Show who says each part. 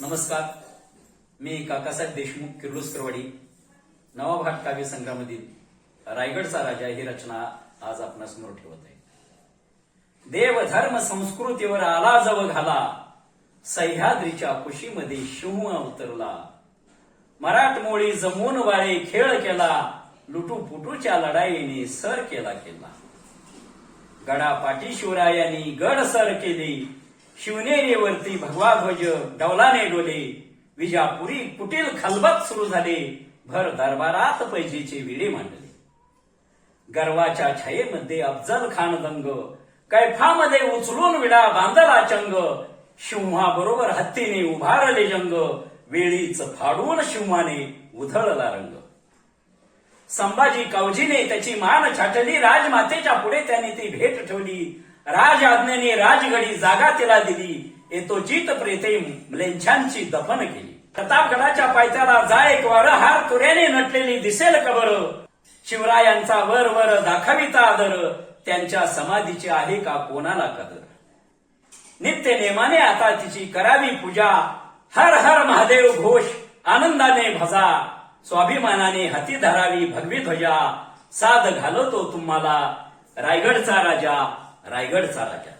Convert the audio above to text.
Speaker 1: नमस्कार. मी काकासाहेब देशमुख किर्लोस्करवाडी नवाभाट काव्य संघामधील रायगडचा राजा ही रचना आज आपणासमोर ठेवत आहे. देव धर्म संस्कृतीवर आला जव घाला. सह्याद्रीच्या कुशीमध्ये शिव अवतरला मराठमोळी जमून वाळे खेळ केला. लुटू पुटूच्या लढाईने सर केला केला. गडा पाटी शिवरायांनी गड सर केली. शिवनेरीवरती भगवा ध्वज डौलाने डोले. विजापुरी कुटील खलबत सुरू झाले. भर दरबारात पैजेचे विडे मांडले. गर्वाच्या छायेमध्ये अफजल खान दंग. कैफामध्ये उचलून विडा बांधला चंग. शिवहाबरोबर हत्तीने उभारले जंग. वेळीच फाडून शिवमाने उधळला रंग. संभाजी कावजीने त्याची मान छाटली. राजमातेच्या पुढे त्याने ती भेट ठेवली. राज आज्ञेने राजगडी जागा तिला दिली. येतो जीत प्रेते म्लेंछांची दफन केली. प्रतापगडाच्या पायथ्याला जा एक वार हार तुऱ्याने नटलेली दिसेल कबर. शिवरायांचा वर वर दाखविता आदर. त्यांच्या समाधीची आहे का कोणाला कदर? नित्य नेमाने आता तिची करावी पूजा. हर हर महादेव घोष आनंदाने भजा. स्वाभिमानाने हाती धरावी भगवी ध्वजा. साध घालवतो तुम्हाला. रायगडचा राजा रायगडचा राजा